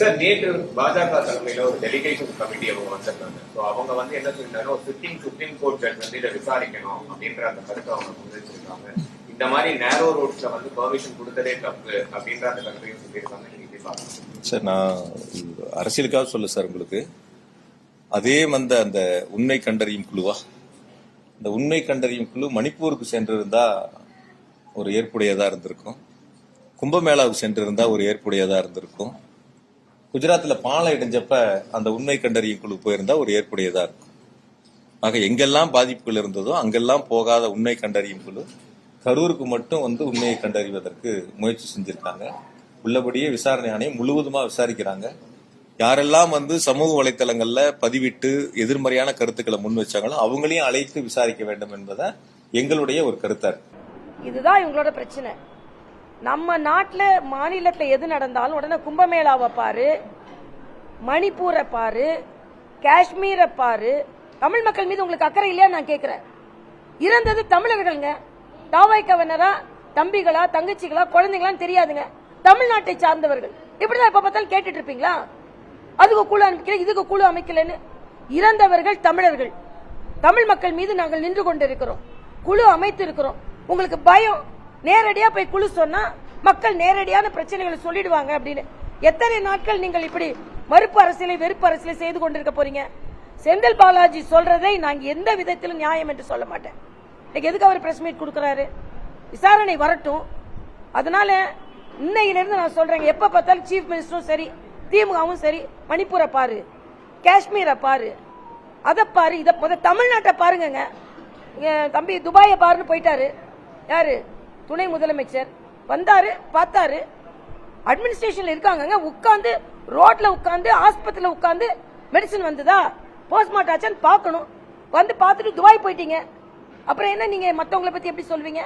Sir நேற்று பாஜக தலைமையில ஒரு டெலிகேஷன் கமிட்டி அவங்க வந்திருந்தாங்க. ஸோ அவங்க வந்து என்ன சொல்லிட்டாங்க ஒரு சிட்டிங் சுப்ரீம் கோர்ட் ஜட்ஜ் வந்து இதை விசாரிக்கணும் அப்படின்ற அந்த கருத்தை அவங்க முன்வச்சிருக்காங்க இந்த மாதிரி நேரோ ரோட்ஸ்ல வந்து பெர்மிஷன் கொடுத்ததே தப்பு அப்படின்ற அந்த கருத்தையும் சொல்லியிருக்காங்க. சார் நான் அரசியலுக்காக சொல்ல சார் உங்களுக்கு. அதே வந்த அந்த உண்மை கண்டறியும் குழுவா? இந்த உண்மை கண்டறியும் குழு மணிப்பூருக்கு சென்றிருந்தா ஒரு ஏற்புடையதா இருந்திருக்கும். கும்பமேளாவுக்கு சென்றிருந்தா ஒரு ஏற்புடையதா இருந்திருக்கும். குஜராத்ல பாலம் இடைஞ்சப்ப அந்த உண்மை கண்டறியும் குழு போயிருந்தா ஒரு ஏற்புடையதா இருக்கும். ஆக எங்கெல்லாம் பாதிப்புகள் இருந்ததோ அங்கெல்லாம் போகாத உண்மை கண்டறியும் குழு கரூருக்கு மட்டும் வந்து உண்மையை கண்டறிவதற்கு முயற்சி செஞ்சிருக்காங்க. உள்ளபடியே விசாரணை ஆணையம் முழுவதுமா விசாரிக்கிறாங்க. யாரெல்லாம் வந்து சமூக வலைத்தளங்கள்ல பதிவிட்டு எதிர்மறையான கருத்துக்களை முன் வச்சாங்களோ அவங்களையும் அழைத்து விசாரிக்க வேண்டும் என்பதை எங்களுடைய ஒரு கருத்தா இருக்கு. இதுதான் இவங்களோட பிரச்சனை. நம்ம நாட்டில் மாநிலத்தில் எது நடந்தாலும் உடனே கும்பமேளாவை பாரு மணிப்பூரை பாரு காஷ்மீரை பாரு. தமிழ் மக்கள் மீது உங்களுக்கு அக்கறை இல்லையா நான் கேட்குறேன் இறந்தது தமிழர்களுங்க. தாவாய் கவர்னரா தம்பிகளா தங்கச்சிகளா குழந்தைங்களான்னு தெரியாதுங்க. தமிழ்நாட்டை சார்ந்தவர்கள். இப்படிதான் எப்ப பார்த்தாலும் கேட்டுட்டு இருப்பீங்களா? அதுக்கு குழு அமைக்கல இதுக்கு குழு அமைக்கலன்னு. இறந்தவர்கள் தமிழர்கள். தமிழ் மக்கள் மீது நாங்கள் நின்று கொண்டிருக்கிறோம். குழு அமைத்து இருக்கிறோம் உங்களுக்கு பயம். நேரடியா போய் குழு சொன்னா மக்கள் நேரடியான பிரச்சனைகளை சொல்லிடுவாங்க அப்படின்னு. எத்தனை நாட்கள் நீங்கள் இப்படி மறுப்பு அரசியலை வெறுப்பு அரசியலை செய்து கொண்டிருக்க போறீங்க? செந்தில் பாலாஜி சொல்றதை நாங்க எந்த விதத்திலும் நியாயம் என்று சொல்ல மாட்டேன். இன்னைக்கு எதுக்கு அவர் பிரஸ் மீட் கொடுக்குறாரு? விசாரணை வரட்டும். அதனால இன்னையிலிருந்து நான் சொல்றேன் எப்ப பார்த்தாலும் சீஃப் மினிஸ்டரும் சரி திமுகவும் சரி மணிப்பூரை பாரு காஷ்மீரை பாரு அதை பாரு இதை தமிழ்நாட்டை பாருங்க தம்பி துபாயை பாருன்னு போயிட்டாரு. யாரு? துணை முதலமைச்சர் வந்தாரு பார்த்தாரு. அட்மினிஸ்ட்ரேஷன்ல இருக்காங்கங்க. உட்காந்து ரோட்ல உட்காந்து ஆஸ்பத்திரியில உட்காந்து மெடிசன் வந்ததா? போஸ்ட்மார்ட்டம் ஆச்சான்னு பார்க்கணும். வந்து பார்த்துட்டு துபாய் போயிட்டீங்க. அப்புறம் என்ன நீங்க மற்றவங்களை பத்தி எப்படி சொல்வீங்க?